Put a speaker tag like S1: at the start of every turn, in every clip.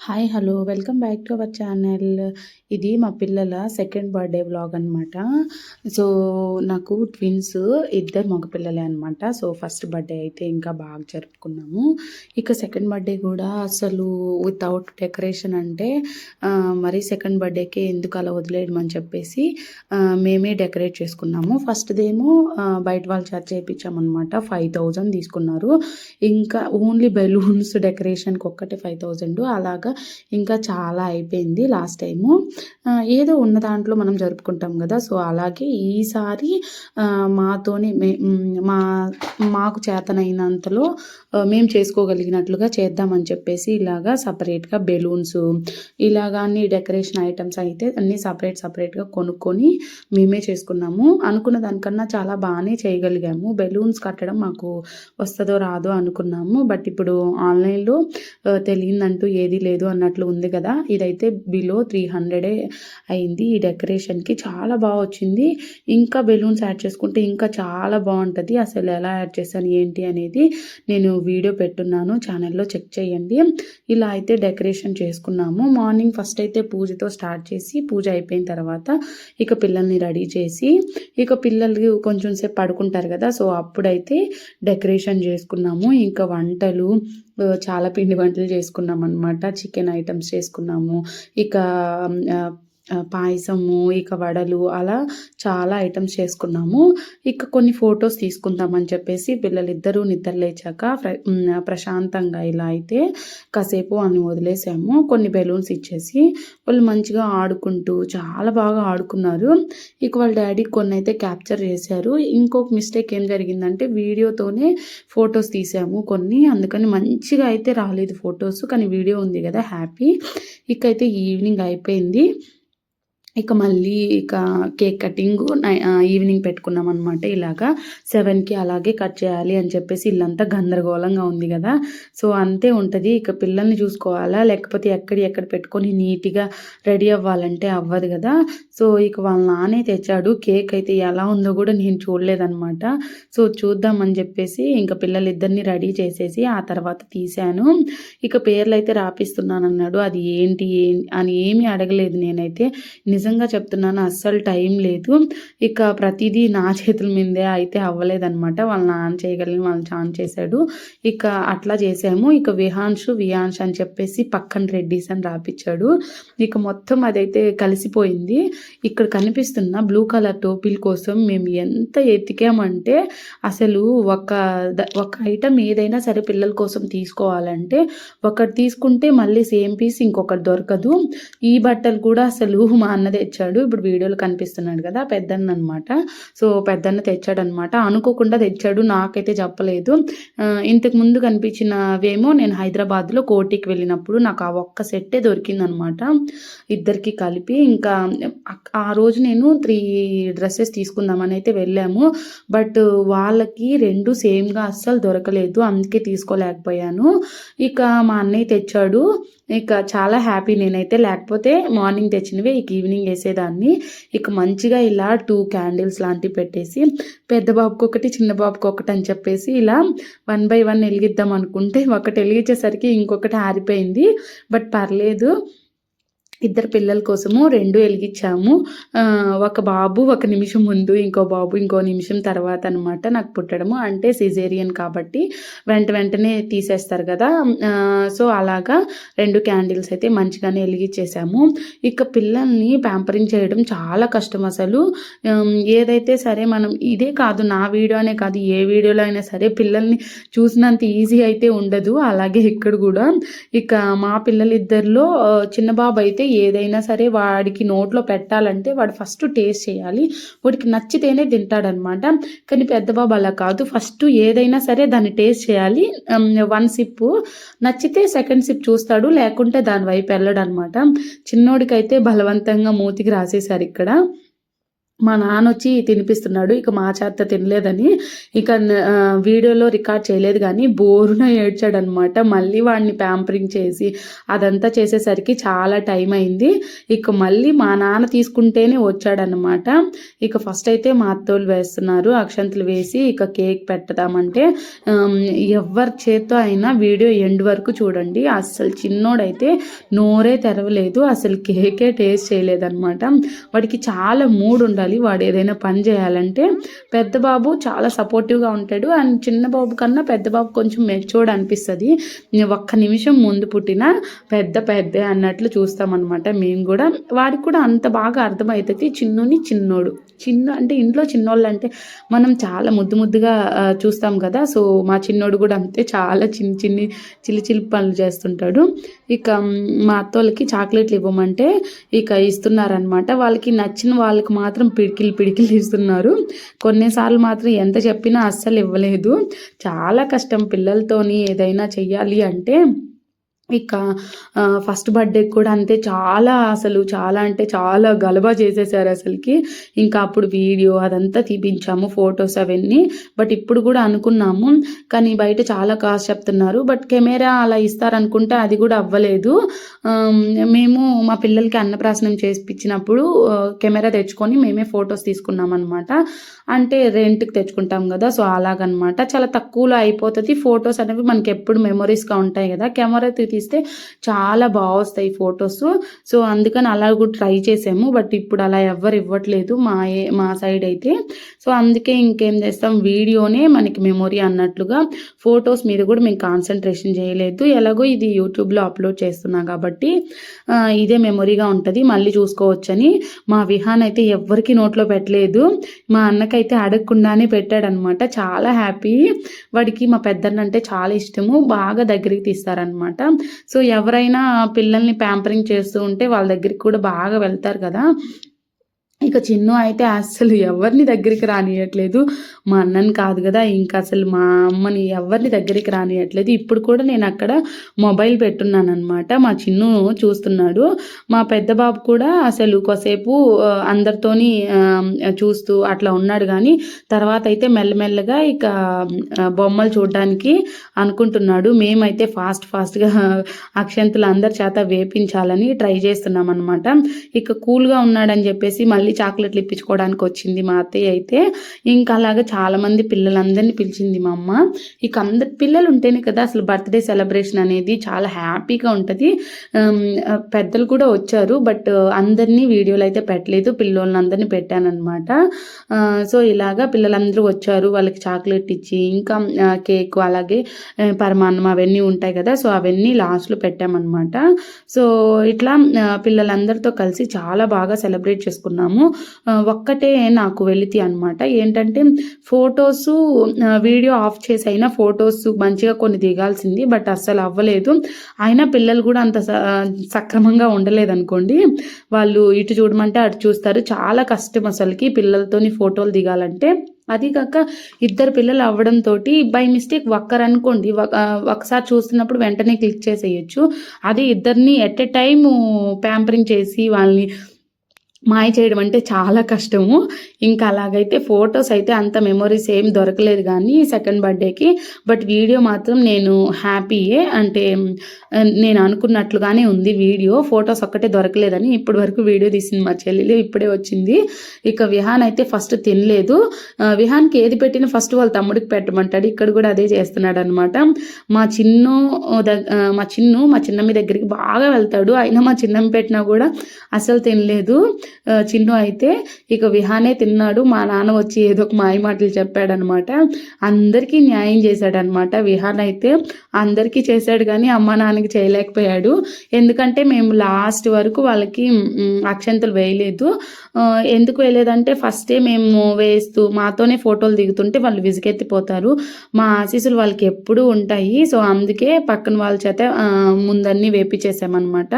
S1: Hi hello welcome back to our channel ఇది మా పిల్లల సెకండ్ బర్త్డే వ్లాగ్ అనమాట సో నాకు ట్విన్స్ ఇద్దరు మగపిల్లలే అనమాట సో ఫస్ట్ బర్త్డే అయితే ఇంకా బాగా జరుపుకున్నాము. ఇక సెకండ్ బర్త్డే కూడా అసలు వితౌట్ డెకరేషన్ అంటే మరి సెకండ్ బర్త్డేకి ఎందుకు అలా వదిలేయడం అని చెప్పేసి మేమే డెకరేట్ చేసుకున్నాము. ఫస్ట్దేమో బయట వాళ్ళు చార్జ్ చేయించామన్నమాట. ఫైవ్ థౌజండ్ తీసుకున్నారు. ఇంకా ఓన్లీ బెలూన్స్ డెకరేషన్కి ఒక్కటే ఫైవ్ థౌజండ్ అలాగా ఇంకా చాలా అయిపోయింది లాస్ట్ టైము. ఏదో ఉన్న దాంట్లో మనం జరుపుకుంటాం కదా సో అలాగే ఈసారి మాతోనే మా మాకు చేతనైనంతలో మేము చేసుకోగలిగినట్లుగా చేద్దామని చెప్పేసి ఇలాగా సపరేట్గా బెలూన్స్ ఇలాగా అన్ని డెకరేషన్ ఐటమ్స్ అయితే అన్ని సపరేట్ సపరేట్గా కొనుక్కొని మేమే చేసుకున్నాము. అనుకున్న దానికన్నా చాలా బాగానే చేయగలిగాము. బెలూన్స్ కట్టడం మాకు వస్తుందో రాదో అనుకున్నాము. బట్ ఇప్పుడు ఆన్లైన్లో ఆ, తెలియదంటూ ఏది లేదు. అన్నట్లు ఉంది కదా. ఇదైతే బిలో త్రీ హండ్రెడే అయింది. ఈ డెకరేషన్కి చాలా బాగా వచ్చింది. ఇంకా బెలూన్స్ యాడ్ చేసుకుంటే ఇంకా చాలా బాగుంటుంది. అసలు ఎలా యాడ్ చేశాను ఏంటి అనేది నేను వీడియో పెట్టున్నాను. ఛానల్లో చెక్ చేయండి. ఇలా అయితే డెకరేషన్ చేసుకున్నాము. మార్నింగ్ ఫస్ట్ అయితే పూజతో స్టార్ట్ చేసి పూజ అయిపోయిన తర్వాత ఇక పిల్లల్ని రెడీ చేసి ఇక పిల్లలు కొంచెం సేపు పడుకుంటారు కదా. సో అప్పుడైతే డెకరేషన్ చేసుకున్నాము. ఇంకా వంటలు చాలా పిండి వంటలు చేసుకున్నాం అనమాట చికెన్ ఐటమ్స్ చేసుకున్నాము. ఇక పాయసము ఇక వడలు అలా చాలా ఐటమ్స్ చేసుకున్నాము. ఇక కొన్ని ఫొటోస్ తీసుకుందామని చెప్పేసి పిల్లలిద్దరూ నిద్ర లేచాక ప్ర ప్రశాంతంగా ఇలా అయితే కాసేపు అని వదిలేసాము. కొన్ని బెలూన్స్ ఇచ్చేసి వాళ్ళు మంచిగా ఆడుకుంటూ చాలా బాగా ఆడుకున్నారు. ఇక వాళ్ళ డాడీ కొన్ని అయితే క్యాప్చర్ చేశారు. ఇంకొక మిస్టేక్ ఏం జరిగిందంటే వీడియోతోనే ఫొటోస్ తీసాము కొన్ని. అందుకని మంచిగా అయితే రాలేదు ఫొటోస్. కానీ వీడియో ఉంది కదా హ్యాపీ. ఇక అయితే ఈవినింగ్ అయిపోయింది. ఇక మళ్ళీ ఇక కేక్ కటింగ్ ఈవినింగ్ పెట్టుకున్నాం అనమాట ఇలాగా. సెవెన్కి అలాగే కట్ చేయాలి అని చెప్పేసి ఇల్లంతా గందరగోళంగా ఉంది కదా. సో అంతే ఉంటుంది. ఇక పిల్లల్ని చూసుకోవాలా? లేకపోతే ఎక్కడి ఎక్కడ పెట్టుకొని నీట్గా రెడీ అవ్వాలంటే అవ్వదు కదా. సో ఇక వాళ్ళ నానే తెచ్చాడు. కేక్ అయితే ఎలా ఉందో కూడా నేను చూడలేదన్నమాట. సో చూద్దామని చెప్పేసి ఇంకా పిల్లలిద్దరిని రెడీ చేసేసి ఆ తర్వాత తీశాను. ఇక పేర్లు అయితే రాపిస్తున్నాను అన్నాడు అది ఏంటి? ఏం- అని ఏమీ అడగలేదు నేనైతే. నిజంగా చెప్తున్నాను అస్సలు టైం లేదు. ఇక ప్రతిదీ నా చేతుల మీదే అయితే అవ్వలేదన్నమాట. వాళ్ళ నాన్న చేయగలిగిన వాళ్ళని ఆన్ చేశాడు. ఇక అట్లా చేసాము. ఇక విహాన్షు విహాన్ష్ అని చెప్పేసి పక్కన రెడ్డిస్ అని రాపిచ్చాడు. ఇక మొత్తం అదైతే కలిసిపోయింది. ఇక్కడ కనిపిస్తున్న బ్లూ కలర్ టోపీల కోసం మేము ఎంత ఎతికామంటే అసలు ఒక ఒక ఐటమ్ ఏదైనా సరే పిల్లల కోసం తీసుకోవాలంటే ఒకటి తీసుకుంటే మళ్ళీ సేమ్ పీస్ ఇంకొకటి దొరకదు. ఈ బట్టలు కూడా అసలు మా అన్న తెచ్చాడు. ఇప్పుడు వీడియోలు కనిపిస్తున్నాడు కదా పెద్దన్న అనమాట సో పెద్దన్న తెచ్చాడు అనమాట అనుకోకుండా తెచ్చాడు నాకైతే చెప్పలేదు. ఇంతకు ముందు కనిపించినవేమో నేను హైదరాబాద్లో కోటికి వెళ్ళినప్పుడు నాకు ఆ ఒక్క సెట్టే దొరికిందనమాట ఇద్దరికి కలిపి ఇంకా ఆ రోజు నేను త్రీ డ్రెస్సెస్ తీసుకుందామని అయితే వెళ్ళాము. బట్ వాళ్ళకి రెండు సేమ్గా అస్సలు దొరకలేదు అందుకే తీసుకోలేకపోయాను. ఇక మా అన్నయ్య తెచ్చాడు. ఇక చాలా హ్యాపీ నేనైతే. లేకపోతే మార్నింగ్ తెచ్చినవే ఇక ఈవినింగ్ వేసేదాన్ని. ఇక మంచిగా ఇలా టూ క్యాండిల్స్ లాంటివి పెట్టేసి పెద్ద బాబుకి ఒకటి చిన్న బాబుకి ఒకటి అని చెప్పేసి ఇలా వన్ బై వన్ వెలిగిద్దాం అనుకుంటే ఒకటి వెలిగించేసరికి ఇంకొకటి ఆరిపోయింది. బట్ పర్లేదు ఇద్దరు పిల్లల కోసము రెండు వెలిగించాము. ఒక బాబు ఒక నిమిషం ముందు ఇంకో బాబు ఇంకో నిమిషం తర్వాత అనమాట నాకు పుట్టడము. అంటే సిజేరియన్ కాబట్టి వెంట వెంటనే తీసేస్తారు కదా. సో అలాగా రెండు క్యాండిల్స్ అయితే మంచిగానే వెలిగించేసాము. ఇక పిల్లల్ని ప్యాంపరింగ్ చేయడం చాలా కష్టం అసలు. ఏదైతే సరే మనం ఇదే కాదు నా వీడియోనే కాదు ఏ వీడియోలో అయినా సరే పిల్లల్ని చూసినంత ఈజీ అయితే ఉండదు. అలాగే ఇక్కడ కూడా ఇక మా పిల్లలిద్దరిలో చిన్న బాబు అయితే ఏదైనా సరే వాడికి నోట్లో పెట్టాలంటే వాడు ఫస్ట్ టేస్ట్ చేయాలి. వాడికి నచ్చితేనే తింటాడనమాట. కానీ పెద్దబాబు అలా కాదు. ఫస్ట్ ఏదైనా సరే దాన్ని టేస్ట్ చేయాలి. వన్ సిప్ నచ్చితే సెకండ్ సిప్ చూస్తాడు. లేకుంటే దాని వైపు వెళ్ళడు అనమాట చిన్నోడికైతే బలవంతంగా మూతికి రాసేశారు ఇక్కడ. మా నాన్న వచ్చి తినిపిస్తున్నాడు. ఇక మా చేత తినలేదని. ఇక వీడియోలో రికార్డ్ చేయలేదు కానీ బోరున ఏడ్చాడనమాట. మళ్ళీ వాడిని ప్యాంపరింగ్ చేసి అదంతా చేసేసరికి చాలా టైం అయింది. ఇక మళ్ళీ మా నాన్న తీసుకుంటేనే వచ్చాడనమాట. ఇక ఫస్ట్ అయితే మా అత్తోళ్ళు వేస్తున్నారు. అక్షంతలు వేసి ఇక కేక్ పెట్టదామంటే ఎవరి చేత్తో అయినా వీడియో ఎండ్ వరకు చూడండి. అసలు చిన్నోడైతే నోరే తెరవలేదు. అసలు కేకే టేస్ట్ చేయలేదన్నమాట వాడికి చాలా మూడ్ ఉండాలి వాడు ఏదైనా పని చేయాలంటే పెద్ద బాబు చాలా సపోర్టివ్గా ఉంటాడు. అండ్ చిన్న బాబు కన్నా పెద్ద బాబు కొంచెం మెచ్యూర్డ్ అనిపిస్తుంది. ఒక్క నిమిషం ముందు పుట్టిన పెద్ద పెద్ద అన్నట్లు చూస్తామన్నమాట. మేము కూడా. వాడికి కూడా అంత బాగా అర్థమవుతుంది చిన్నుని చిన్నోడు. చిన్న అంటే ఇంట్లో చిన్నోళ్ళు అంటే మనం చాలా ముద్దు ముద్దుగా చూస్తాం కదా. సో మా చిన్నోడు కూడా అంతే చాలా చిన్న చిన్ని చిల్లి చిల్లి పనులు చేస్తుంటాడు. ఇక మా అత్తోళ్ళకి చాక్లెట్లు ఇవ్వమంటే ఇక ఇస్తున్నారనమాట వాళ్ళకి నచ్చిన వాళ్ళకి మాత్రం పిడికిలు పిడికిలు ఇస్తున్నారు కొన్నిసార్లు మాత్రం ఎంత చెప్పినా అస్సలు ఇవ్వలేదు. చాలా కష్టం పిల్లలతోని ఏదైనా చెయ్యాలి అంటే ఇక ఫస్ట్ బర్త్డేకి కూడా అంతే చాలా అసలు చాలా అంటే చాలా గలబా చేసేసారు అసలుకి. ఇంకా అప్పుడు వీడియో అదంతా తీపించాము ఫొటోస్ అవన్నీ. బట్ ఇప్పుడు కూడా అనుకున్నాము. కానీ బయట చాలా కాస్ట్ చెప్తున్నారు. బట్ కెమెరా అలా ఇస్తారనుకుంటే అది కూడా అవ్వలేదు. మేము మా పిల్లలకి అన్నప్రాసనం చేసిపించినప్పుడు కెమెరా తెచ్చుకొని మేమే ఫొటోస్ తీసుకున్నాం అనమాట అంటే రెంట్కి తెచ్చుకుంటాం కదా సో అలాగనమాట. చాలా తక్కువలో అయిపోతుంది. ఫొటోస్ అనేవి మనకి ఎప్పుడు మెమొరీస్గా ఉంటాయి కదా. కెమెరా తీస్తే చాలా బాగా వస్తాయి ఫొటోస్. సో అందుకని అలా కూడా ట్రై చేసాము. బట్ ఇప్పుడు అలా ఎవ్వరు ఇవ్వట్లేదు మా మా సైడ్ అయితే. సో అందుకే ఇంకేం చేస్తాం వీడియోనే మనకి మెమొరీ అన్నట్లుగా ఫొటోస్ మీద కూడా మేము కాన్సన్ట్రేషన్ చేయలేదు. ఎలాగో ఇది యూట్యూబ్లో అప్లోడ్ చేస్తున్నా కాబట్టి ఇదే మెమొరీగా ఉంటుంది. మళ్ళీ చూసుకోవచ్చని మా విహాన్ అయితే ఎవ్వరికి నోట్లో పెట్టలేదు. మా అన్నకైతే అడగకుండానే పెట్టాడనమాట. చాలా హ్యాపీ. వాడికి మా పెద్దన్న అంటే చాలా ఇష్టము. బాగా దగ్గరికి తీస్తారనమాట. సో ఎవరైనా పిల్లల్ని ప్యాంపరింగ్ చేస్తూ ఉంటే వాళ్ళ దగ్గరికి కూడా బాగా వెళ్తారు కదా. ఇక చిన్ను అయితే అస్సలు ఎవరిని దగ్గరికి రానియట్లేదు. మా అన్నని కాదు కదా ఇంకా అసలు మా అమ్మని ఎవరిని దగ్గరికి రానియట్లేదు. ఇప్పుడు కూడా నేను అక్కడ మొబైల్ పెట్టున్నాను అనమాట మా చిన్ను చూస్తున్నాడు. మా పెద్ద బాబు కూడా అసలు కొసేపు అందరితోని చూస్తూ అట్లా ఉన్నాడు కానీ తర్వాత అయితే మెల్లమెల్లగా ఇక బొమ్మలు చూడడానికి అనుకుంటున్నాడు. మేమైతే ఫాస్ట్ ఫాస్ట్గా అక్షంతులు అందరి చేత వేపించాలని ట్రై చేస్తున్నాం అనమాట ఇక కూల్గా ఉన్నాడని చెప్పేసి మళ్ళీ చాక్లెట్లు ఇప్పించుకోవడానికి వచ్చింది మా అత్తయ్య అయితే. ఇంకా అలాగా చాలా మంది పిల్లలందరినీ పిలిచింది మా అమ్మ. ఇక అందరి పిల్లలు ఉంటేనే కదా అసలు బర్త్డే సెలబ్రేషన్ అనేది చాలా హ్యాపీగా ఉంటుంది. పెద్దలు కూడా వచ్చారు బట్ అందరినీ వీడియోలు అయితే పెట్టలేదు పిల్లోళ్ళని అందరినీ పెట్టానమాట సో ఇలాగా పిల్లలందరూ వచ్చారు వాళ్ళకి చాక్లెట్ ఇచ్చి ఇంకా కేక్ అలాగే పరమాన్నం అవన్నీ ఉంటాయి కదా సో అవన్నీ లాస్ట్లో పెట్టామన్నమాట. సో ఇట్లా పిల్లలందరితో కలిసి చాలా బాగా సెలబ్రేట్ చేసుకున్నాము. చేశాము ఒక్కటే నాకు వెళితి అనమాట ఏంటంటే ఫొటోస్ వీడియో ఆఫ్ చేసి అయినా ఫొటోస్ మంచిగా కొన్ని దిగాల్సింది బట్ అస్సలు అవ్వలేదు. అయినా పిల్లలు కూడా అంత స- సక్రమంగా ఉండలేదు అనుకోండి వాళ్ళు ఇటు చూడమంటే అటు చూస్తారు. చాలా కష్టం అసలుకి పిల్లలతోని ఫోటోలు దిగాలంటే. అది కాక ఇద్దరు పిల్లలు అవ్వడంతో బై మిస్టేక్ ఒక్కరు అనుకోండి ఒకసారి చూస్తున్నప్పుడు వెంటనే క్లిక్ చేసేయచ్చు. అది ఇద్దరిని ఎట్ ఎ టైము ప్యాంపరింగ్ చేసి వాళ్ళని మాయ చేయడం అంటే చాలా కష్టము. ఇంకా అలాగైతే ఫొటోస్ అయితే అంత మెమొరీస్ ఏం దొరకలేదు కానీ సెకండ్ బర్త్డేకి. బట్ వీడియో మాత్రం నేను హ్యాపీయే. అంటే నేను అనుకున్నట్లుగానే ఉంది వీడియో. ఫొటోస్ ఒక్కటే దొరకలేదని ఇప్పటి వరకు వీడియో తీసింది మా చెల్లెలు. ఇప్పుడే వచ్చింది. ఇక విహాన్ అయితే ఫస్ట్ తినలేదు. విహాన్కి ఏది పెట్టినా ఫస్ట్ వాళ్ళ తమ్ముడికి పెట్టమంటాడు. ఇక్కడ కూడా అదే చేస్తున్నాడు అనమాట మా చిన్ను మా చిన్ను మా చిన్నమ్మ దగ్గరికి బాగా వెళ్తాడు. అయినా మా చిన్నమ్మ పెట్టినా కూడా అసలు తినలేదు. చిన్ను అయితే ఇక విహానే తిన్నాడు. మా నాన్న వచ్చి ఏదో ఒక మాయ మాటలు చెప్పాడనమాట. అందరికీ న్యాయం చేశాడనమాట. విహాన్ అయితే అందరికీ చేశాడు కానీ అమ్మ నాన్నకి చేయలేకపోయాడు. ఎందుకంటే మేము లాస్ట్ వరకు వాళ్ళకి అక్షంతలు వేయలేదు. ఎందుకు వేయలేదంటే ఫస్టే మేము వేస్తూ మాతోనే ఫోటోలు దిగుతుంటే వాళ్ళు విసుగెత్తిపోతారు. మా ఆశీస్సులు వాళ్ళకి ఎప్పుడూ ఉంటాయి. సో అందుకే పక్కన వాళ్ళ చేత ముందన్నీ వేపించేసామన్నమాట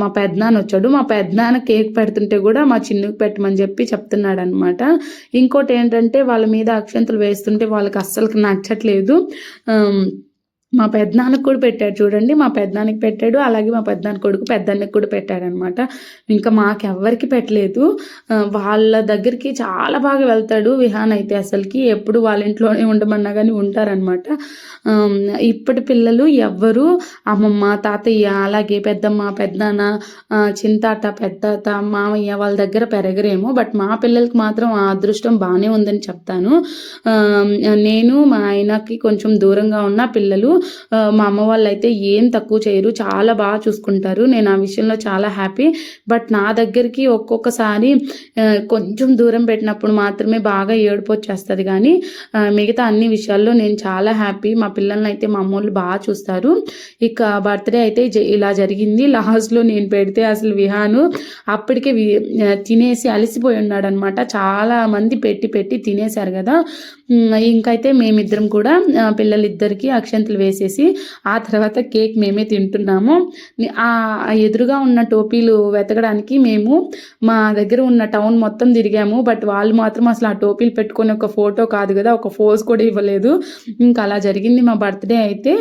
S1: మా పెద్దనాన్న వచ్చాడు. మా పెద్దనాన్న కేక్ పెడుతుంటే కూడా మా చిన్నుకు పెట్టమని చెప్పి చెప్తున్నాడు అనమాట ఇంకోటి ఏంటంటే వాళ్ళ మీద అక్షంతలు వేస్తుంటే వాళ్ళకి అస్సలు నచ్చట్లేదు. ఆమ్, మా పెద్దనాన్నకు కూడా పెట్టాడు చూడండి మా పెద్దనాన్నకి పెట్టాడు అలాగే మా పెద్దనాన్న కొడుకు పెద్దన్నకి కూడా పెట్టాడు అనమాట ఇంకా మాకెవ్వరికి పెట్టలేదు. వాళ్ళ దగ్గరికి చాలా బాగా వెళ్తాడు విహాన్ అయితే అసలుకి. ఎప్పుడు వాళ్ళ ఇంట్లోనే ఉండమన్నా కానీ ఉంటారనమాట. ఇప్పటి పిల్లలు ఎవ్వరు అమ్మమ్మ తాతయ్య అలాగే పెద్దమ్మ పెద్దనాన్న చింతాట చింతాత పెద్దాత మామయ్య వాళ్ళ దగ్గర పెరగరేమో. బట్ మా పిల్లలకి మాత్రం ఆ అదృష్టం బాగానే ఉందని చెప్తాను. నేను మా ఆయనకి కొంచెం దూరంగా ఉన్న పిల్లలు మా అమ్మ వాళ్ళు అయితే ఏం తక్కువ చేయరు. చాలా బాగా చూసుకుంటారు. నేను ఆ విషయంలో చాలా హ్యాపీ. బట్ నా దగ్గరికి ఒక్కొక్కసారి కొంచెం దూరం పెట్టినప్పుడు మాత్రమే బాగా ఏడుపు వచ్చేస్తుంది కానీ మిగతా అన్ని విషయాల్లో నేను చాలా హ్యాపీ. మా పిల్లల్ని అయితే మా అమ్మోళ్ళు బాగా చూస్తారు. ఇక బర్త్డే అయితే జ- ఇలా జరిగింది. లాస్ట్లో నేను పెడితే అసలు విహాను. అప్పటికే వి- తినేసి అలసిపోయి ఉన్నాడు అనమాట చాలా మంది పెట్టి పెట్టి తినేశారు కదా. ఇంకైతే మేమిద్దరం కూడా పిల్లలిద్దరికి అక్షంతలు వేసేసి ఆ తర్వాత కేక్ మేమే తింటున్నాము. ఆ ఎదురుగా ఉన్న టోపీలు వెతకడానికి మేము మా దగ్గర ఉన్న టౌన్ మొత్తం తిరిగాము. బట్ వాళ్ళు మాత్రం అసలు ఆ టోపీలు పెట్టుకొని ఒక ఫోటో కాదు కదా ఒక ఫోజ్ కూడా ఇవ్వలేదు. ఇంకా అలా జరిగింది మా బర్త్డే అయితే.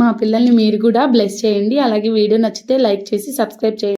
S1: మా పిల్లల్ని మీరు కూడా బ్లెస్ చేయండి. అలాగే వీడియో నచ్చితే లైక్ చేసి సబ్స్క్రైబ్ చేయండి.